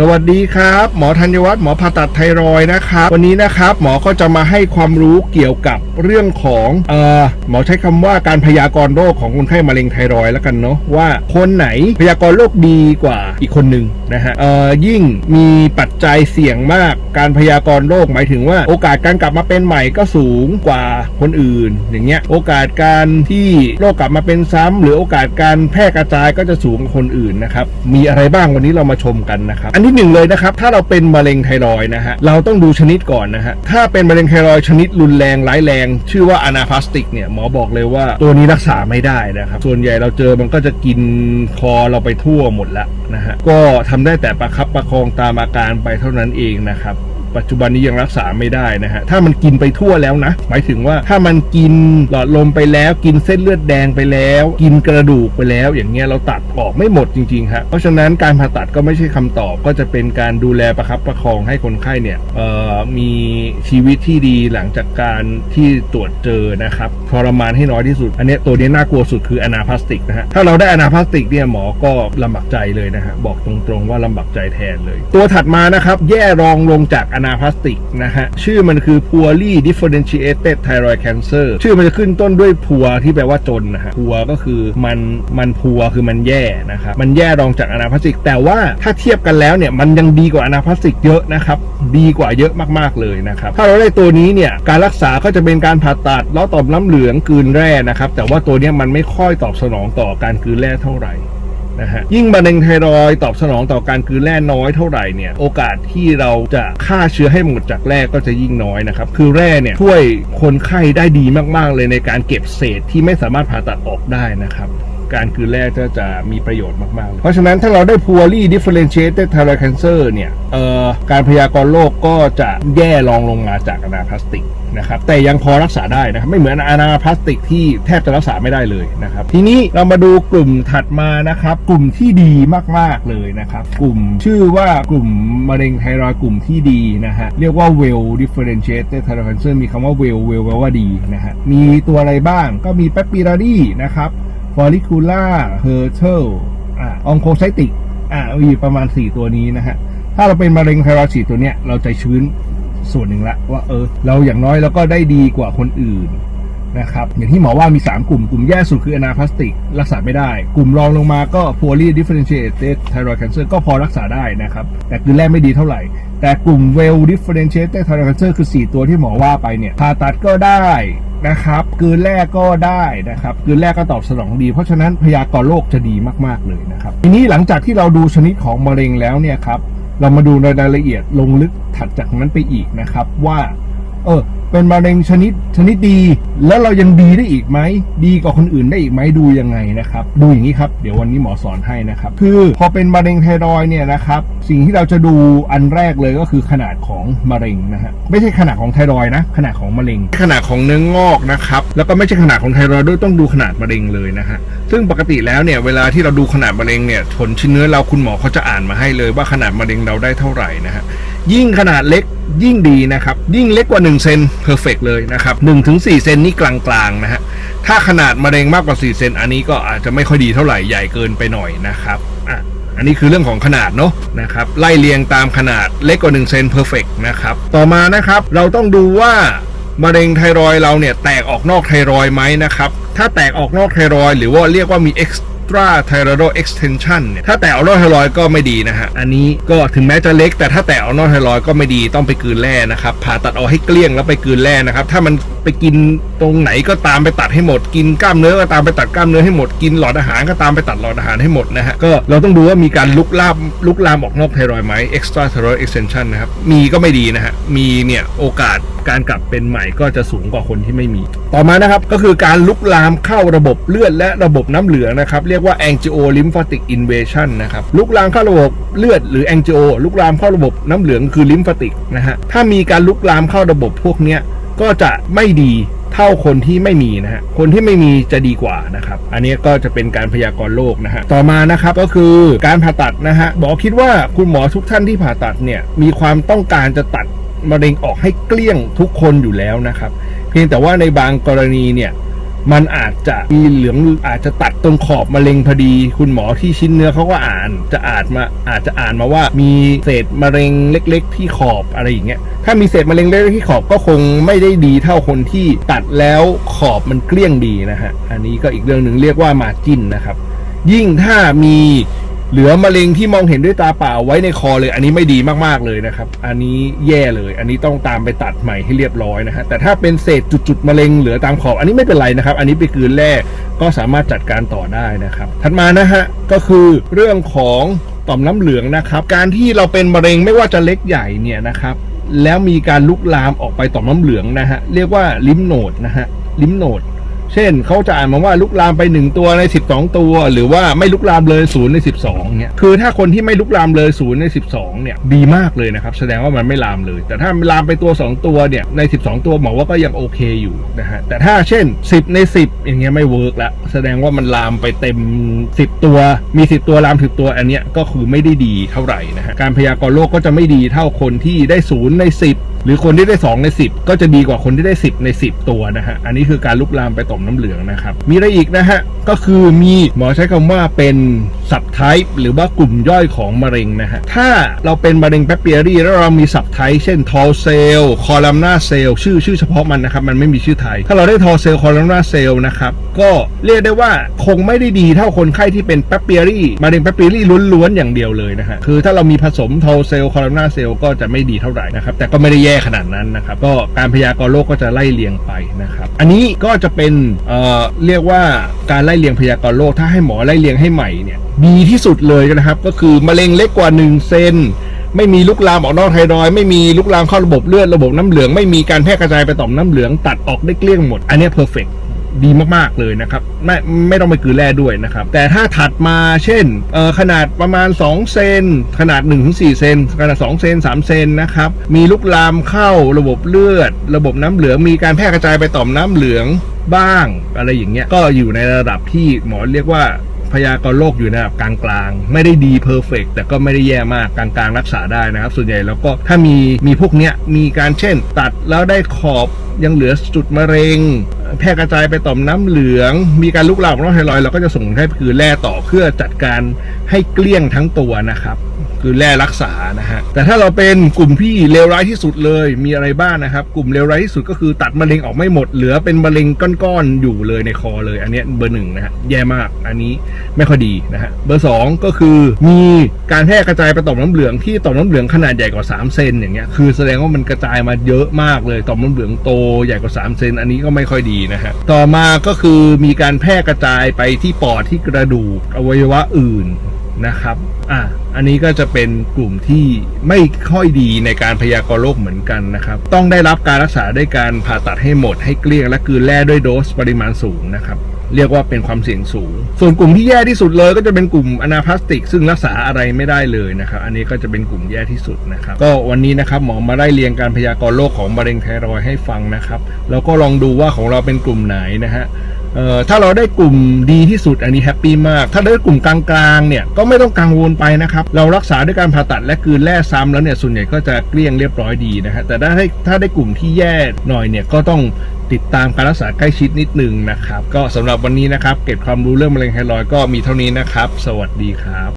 สวัสดีครับ หมอธัญวัฒน์หมอผ่าตัดไทรอยนะครับ วันนี้นะครับ หมอก็จะมาให้ความรู้เกี่ยวกับเรื่องของเอ่อหมอใช้คำว่าการพยากรณ์โรคของคนไข้มะเร็งไทรอยแล้วกันเนาะว่าคนไหนพยากรณ์โรคดีกว่าอีกคนหนึ่งนะฮะเอ่อยิ่งมีปัจจัยเสี่ยงมากการพยากรณ์โรคหมายถึงว่า โอกาสการกลับมาเป็นใหม่ก็สูงกว่าคนอื่น อย่างเงี้ยโอกาสการที่โรคกลับมาเป็นซ้ำหรือโอกาสการแพร่กระจายก็จะสูงกว่าคนอื่นนะครับมีอะไรบ้างวันนี้เรามาชมกันนะครับอันที่หนึ่งเลยนะครับ ถ้าเราเป็นมะเร็งไทรอยนะฮะ เราต้องดูชนิดก่อนนะฮะ ถ้าเป็นมะเร็งไทรอยชนิดรุนแรงร้ายแรง ชื่อว่าอนาพลาสติกเนี่ยหมอบอกเลยว่าตัวนี้รักษาไม่ได้นะครับ ส่วนใหญ่เราเจอมันก็จะกินคอเราไปทั่วหมดละนะฮะ ก็ทำได้แต่ประคับประคองตามอาการไปเท่านั้นเองนะครับ ปัจจุบันนี้ยังรักษาไม่ได้นะฮะถ้ามันกินไปทั่วแล้วนะ หมายถึงว่าถ้ามันกินหลอดลมไปแล้ว กินเส้นเลือดแดงไปแล้ว กินกระดูกไปแล้ว อย่างเงี้ยเราตัดออกไม่หมดจริงๆฮะเพราะฉะนั้นการผ่าตัดก็ไม่ใช่คำตอบก็จะเป็นการดูแลประคับประคองให้คนไข้เนี่ยมีชีวิตที่ดีหลังจากการที่ตรวจเจอนะครับทรมานให้น้อยที่สุด อันเนี้ยตัวนี้น่ากลัวสุดคืออนาพลาสติกนะฮะถ้าเราได้อนาพลาสติกเนี่ยหมอก็ลำบากใจเลยนะฮะบอกตรงๆว่าลำบากใจแทนเลย ตัวถัดมานะครับแย่รองลงจากอนาพลาสติกนะฮะ ชื่อมันคือ poorly differentiated thyroid cancer ชื่อมันจะขึ้นต้นด้วย poor ที่แปลว่าจนนะฮะ poor ก็คือมันมัน poor คือมันแย่นะครับ มันแย่รองจากอนาพลาสติก แต่ว่าถ้าเทียบกันแล้วเนี่ย มันยังดีกว่าอนาพลาสติกเยอะนะครับ ดีกว่าเยอะมากๆเลยนะครับ ถ้าเราได้ตัวนี้เนี่ย การรักษาก็จะเป็นการผ่าตัดล้อต่อมน้ำเหลืองกืนแร่นะครับ แต่ว่าตัวนี้มันไม่ค่อยตอบสนองต่อการกืนแร่เท่าไหร่ นะฮะยิ่งมะเร็งไทรอยตอบสนองต่อการคืนแร่น้อยเท่าไหร่เนี่ยโอกาสที่เราจะฆ่าเชื้อให้หมดจากแร่ก็จะยิ่งน้อยนะครับคือแร่เนี่ยช่วยคนไข้ได้ดีมากๆ เลยในการเก็บเศษที่ไม่สามารถผ่าตัดออกได้นะครับ การกลืนแร่ก็จะมีประโยชน์มากๆ เพราะฉะนั้นถ้าเราได้ poorly differentiated thyroid cancer เนี่ยเอ่อการพยากรณ์โรคก็จะแย่รองลงมาจากอนาพลาสติกนะครับแต่ยังพอรักษาได้นะครับไม่เหมือนอนาพลาสติกที่แทบจะรักษาไม่ได้เลยนะครับ ทีนี้เรามาดูกลุ่มถัดมานะครับ กลุ่มที่ดีมากๆเลยนะครับ กลุ่มชื่อว่ากลุ่มมะเร็งไทรอยกลุ่มที่ดีนะฮะเรียกว่า well differentiated thyroid cancer มีคำว่า well well แปลว่าดีนะฮะมีตัวอะไรบ้างก็มี papillary นะครับ follicular hurtle อ่า oncocytic อ่ามีประมาณ 4 ตัวนี้นะฮะ ถ้าเราเป็นมะเร็งไทรอยด์สีตัวเนี้ย เราใจชื้นส่วนหนึ่งละว่าเออ เราอย่างน้อยเราก็ได้ดีกว่าคนอื่นนะครับอย่างที่หมอว่ามี 3 กลุ่ม กลุ่มแย่สุดคืออนาพลาสติก รักษาไม่ได้ กลุ่มรองลงมาก็ poorly differentiated thyroid cancer ก็พอรักษาได้นะครับ แต่คือแรกไม่ดีเท่าไหร่ แต่กลุ่ม well differentiated thyroid cancer คือ 4 ตัวที่หมอว่าไปเนี่ยผ่าตัดก็ได้นะครับกืนแรกก็ได้นะครับกืนแรกก็ตอบสนองดี เพราะฉะนั้นพยากรณ์โรคจะดีมากๆเลยนะครับ ทีนี้หลังจากที่เราดูชนิดของมะเร็งแล้วเนี่ยครับเรามาดูในรายละเอียดลงลึกถัดจากนั้นไปอีกนะครับว่าเออ เป็นมะเร็งชนิดชนิดดี แล้วเรายังดีได้อีกไหม ดีกว่าคนอื่นได้อีกไหมดูยังไงนะครับ ดูอย่างนี้ครับ เดี๋ยววันนี้หมอสอนให้นะครับ คือพอเป็นมะเร็งไทรอยเนี่ยนะครับ สิ่งที่เราจะดูอันแรกเลยก็คือขนาดของมะเร็งนะฮะ ไม่ใช่ขนาดของไทรอยนะ ขนาดของมะเร็ง ขนาดของเนื้องอกนะครับ แล้วก็ไม่ใช่ขนาดของไทรอยด์ด้วยต้องดูขนาดมะเร็งเลยนะฮะ ซึ่งปกติแล้วเนี่ยเวลาที่เราดูขนาดมะเร็งเนี่ยผลชิ้นเนื้อเราคุณหมอเขาจะอ่านมาให้เลยว่าขนาดมะเร็งเราได้เท่าไหร่นะฮะยิ่งขนาดเล็กยิ่งดีนะครับ ยิ่งเล็กกว่า 1 เซนเพอร์เฟกเลยนะครับ1ถึง4เซนนี่กลางๆนะฮะถ้าขนาดมะเร็งมากกว่า 4 เซนอันนี้ก็อาจจะไม่ค่อยดีเท่าไหร่ใหญ่เกินไปหน่อยนะครับอะอันนี้คือเรื่องของขนาดเนาะนะครับไล่เรียงตามขนาดเล็กกว่า1เซนเพอร์เฟกนะครับต่อมานะครับเราต้องดูว่ามะเร็งไทรอยเราเนี่ยแตกออกนอกไทรอยไหมนะครับ ถ้าแตกออกนอกไทรอยหรือว่าเรียกว่ามี extra thyroid extension เนี่ยถ้าแตกออกนอกไทรอยก็ไม่ดีนะฮะ อันนี้ก็ถึงแม้จะเล็ก แต่ถ้าแตกออกนอกไทรอยก็ไม่ดีต้องไปกลืนแร่นะครับผ่าตัดเอาให้เกลี้ยงแล้วไปกลืนแร่นะครับถ้ามัน ไปกินตรงไหนก็ตามไปตัดให้หมด กินกล้ามเนื้อก็ตามไปตัดกล้ามเนื้อให้หมด กินหลอดอาหารก็ตามไปตัดหลอดอาหารให้หมดนะฮะ ก็เราต้องดูว่ามีการลุกลามลุกลามออกนอกไทรอยไหม extra thyroid extension นะครับ มีก็ไม่ดีนะฮะ มีเนี่ยโอกาสการกลับเป็นใหม่ก็จะสูงกว่าคนที่ไม่มี ต่อมานะครับก็คือการลุกลามเข้าระบบเลือดและระบบน้ำเหลืองนะครับ เรียกว่า angio lymphatic invasion นะครับ ลุกลามเข้าระบบเลือดหรือ angio ลุกลามเข้าระบบน้ำเหลืองคือ lymphatic นะฮะ ถ้ามีการลุกลามเข้าระบบพวกเนี้ย ก็จะไม่ดีเท่าคนที่ไม่มีนะฮะ คนที่ไม่มีจะดีกว่านะครับ อันนี้ก็จะเป็นการพยากรณ์โรคนะฮะ ต่อมานะครับก็คือการผ่าตัดนะฮะหมอคิดว่าคุณหมอทุกท่านที่ผ่าตัดเนี่ยมีความต้องการจะตัดมะเร็งออกให้เกลี้ยงทุกคนอยู่แล้วนะครับ เพียงแต่ว่าในบางกรณีเนี่ย มันอาจจะมีเหลืองอาจจะตัดตรงขอบมะเร็งพอดี คุณหมอที่ชิ้นเนื้อเขาก็อ่าน จะอาจมาอาจจะอ่านมาว่ามีเศษมะเร็งเล็ก ๆ ที่ขอบอะไรอย่างเงี้ยถ้ามีเศษมะเร็งเล็กๆที่ขอบก็คงไม่ได้ดีเท่าคนที่ตัดแล้วขอบมันเกลี้ยงดีนะฮะอันนี้ก็อีกเรื่องหนึ่งเรียกว่ามาจินนะครับ ยิ่งถ้ามี เหลือมะเร็งที่มองเห็นด้วยตาเปล่าไว้ในคอเลย อันนี้ไม่ดีมากๆเลยนะครับ อันนี้แย่เลย อันนี้ต้องตามไปตัดใหม่ให้เรียบร้อยนะฮะแต่ถ้าเป็นเศษจุดๆมะเร็งเหลือตามขอบ อันนี้ไม่เป็นไรนะครับ อันนี้ไปกลืนแร่ก็สามารถจัดการต่อได้นะครับถัดมานะฮะก็คือเรื่องของต่อมน้ำเหลืองนะครับ การที่เราเป็นมะเร็งไม่ว่าจะเล็กใหญ่เนี่ยนะครับ แล้วมีการลุกลามออกไปต่อมน้ำเหลืองนะฮะเรียกว่าลิมโนดนะฮะลิมโนด เช่นเขาจะอ่านมาว่าลุกลามไป 1 ตัวใน 12 ตัว หรือว่าไม่ลุกลามเลยศูนย์ใน 12เนี่ยคือถ้าคนที่ไม่ลุกลามเลยศูนย์ใน 12เนี่ยดีมากเลยนะครับแสดงว่ามันไม่ลามเลย แต่ถ้าลามไปตัว 2 ตัวเนี่ยใน 12 ตัวหมอว่าก็ยังโอเคอยู่นะฮะแต่ถ้าเช่น 10 ใน 10 อย่างเงี้ยไม่เวิร์กละแสดงว่ามันลามไปเต็ม 10 ตัว มี 10 ตัวลามถึงตัวอันเนี้ยก็คือไม่ได้ดีเท่าไหร่นะฮะการพยากรณ์โรคก็จะไม่ดีเท่าคนที่ได้ศูนย์ใน 10 หรือคนที่ได้ 2 ใน 10 ก็จะดีกว่าคนที่ได้ 10 ใน 10 ตัวนะฮะ อันนี้คือการลุกลามไปต่อมน้ำเหลืองนะครับ มีอะไรอีกนะฮะ ก็คือมีหมอใช้คำว่าเป็นสับไทป์หรือว่ากลุ่มย่อยของมะเร็งนะฮะ ถ้าเราเป็นมะเร็งแปปเปียรี่แล้วเรามีสับไทป์เช่นทอเซลคอลัมนาเซลชื่อชื่อเฉพาะมันนะครับ มันไม่มีชื่อไทย ถ้าเราได้ทอเซลคอลัมนาเซลนะครับ ก็เรียกได้ว่าคงไม่ได้ดีเท่าคนไข้ที่เป็นแปปเปียรี่มะเร็งแปปเปียรี่ล้วนๆอย่างเดียวเลยนะฮะ คือถ้าเรามีผสมทอเซลคอลัมนาเซลก็จะไม่ดีเท่าไหร่นะครับ แต่ก็ไม่ได้แย่ขนาดนั้นนะครับก็การพยากรณ์โลกก็จะไล่เลียงไปนะครับอันนี้ก็จะเป็นเอ่อเรียกว่าการไล่เลียงพยากรณ์โลกถ้าให้หมอไล่เลียงให้ใหม่เนี่ยดีที่สุดเลยนะครับก็คือมะเร็งเล็กกว่า 1 เซนไม่มีลุกลามออกนอกไทรอยด์ไม่มีลุกลามเข้าระบบเลือดระบบน้ำเหลือง ไม่มีการแพร่กระจายไปต่อมน้ำเหลืองตัดออกได้เกลี้ยงหมด อันนี้เพอร์เฟก ดีมากๆเลยนะครับ ไม่ไม่ต้องไปกลือแร่ด้วยนะครับ แต่ถ้าถัดมาเช่นเออขนาดประมาณ 2 เซนขนาด 1-4 เซนขนาด 2 เซน 3 เซนนะครับ มีลุกลามเข้าระบบเลือด ระบบน้ำเหลืองมีการแพร่กระจายไปต่อมน้ำเหลืองบ้างอะไรอย่างเงี้ยก็อยู่ในระดับที่หมอเรียกว่า พยากรณ์โรคอยู่ในระดับกลางๆ ไม่ได้ดีเพอร์เฟกแต่ก็ไม่ได้แย่มากกลางๆ รักษาได้นะครับ ส่วนใหญ่แล้วก็ถ้ามีมีพวกเนี้ยมีการเช่น ตัดแล้วได้ขอบยังเหลือจุดมะเร็ง แพร่กระจายไปต่อมน้ำเหลือง มีการลุกลามของโรคไทรอยด์เราก็จะส่งให้คือแร่ต่อเพื่อจัดการให้เกลี้ยงทั้งตัวนะครับ คือแร่รักษานะฮะแต่ถ้าเราเป็นกลุ่มที่เลวร้ายที่สุดเลยมีอะไรบ้างนะครับ กลุ่มเลวร้ายที่สุดก็คือตัดมะเร็งออกไม่หมดเหลือเป็นมะเร็งก้อนๆอยู่เลยในคอเลย อันนี้เบอร์หนึ่งนะฮะแย่มากอันนี้ไม่ค่อยดีนะฮะเบอร์สองก็คือมีการแพร่กระจายไปต่อมน้ำเหลืองที่ต่อมน้ำเหลืองขนาดใหญ่กว่า 3 เซนอย่างเงี้ยคือแสดงว่ามันกระจายมาเยอะมากเลยต่อมน้ำเหลืองโตใหญ่กว่า 3 เซนอันนี้ก็ไม่ค่อยดีนะฮะต่อมาก็คือมีการแพร่กระจายไปที่ปอดที่กระดูกอวัยวะอื่น นะครับอะอันนี้ก็จะเป็นกลุ่มที่ไม่ค่อยดีในการพยากรณ์โรคเหมือนกันนะครับ ต้องได้รับการรักษาด้วยการผ่าตัดให้หมดให้เกลี้ยงและกลืนแร่ด้วยโดสปริมาณสูงนะครับเรียกว่าเป็นความเสี่ยงสูง ส่วนกลุ่มที่แย่ที่สุดเลย ก็จะเป็นกลุ่มอนาพลาสติก ซึ่งรักษาอะไรไม่ได้เลยนะครับ อันนี้ก็จะเป็นกลุ่มแย่ที่สุดนะครับ ก็วันนี้นะครับหมอมาได้เรียงการพยากรณ์โรคของมะเร็งไทรอยให้ฟังนะครับ แล้วก็ลองดูว่าของเราเป็นกลุ่มไหนนะฮะ เอ่อถ้าเราได้กลุ่มดีที่สุดอันนี้แฮปปี้มาก ถ้าได้กลุ่มกลางๆเนี่ยก็ไม่ต้องกังวลไปนะครับ เรารักษาด้วยการผ่าตัดและคืนแร่ซ้ำแล้วเนี่ยส่วนใหญ่ก็จะเกลี้ยงเรียบร้อยดีนะฮะแต่ถ้าได้ถ้าได้กลุ่มที่แย่หน่อยเนี่ยก็ต้องติดตามการรักษาใกล้ชิดนิดนึงนะครับ ก็สำหรับวันนี้นะครับ เก็บความรู้เรื่องมะเร็งไทรอยก็มีเท่านี้นะครับ สวัสดีครับ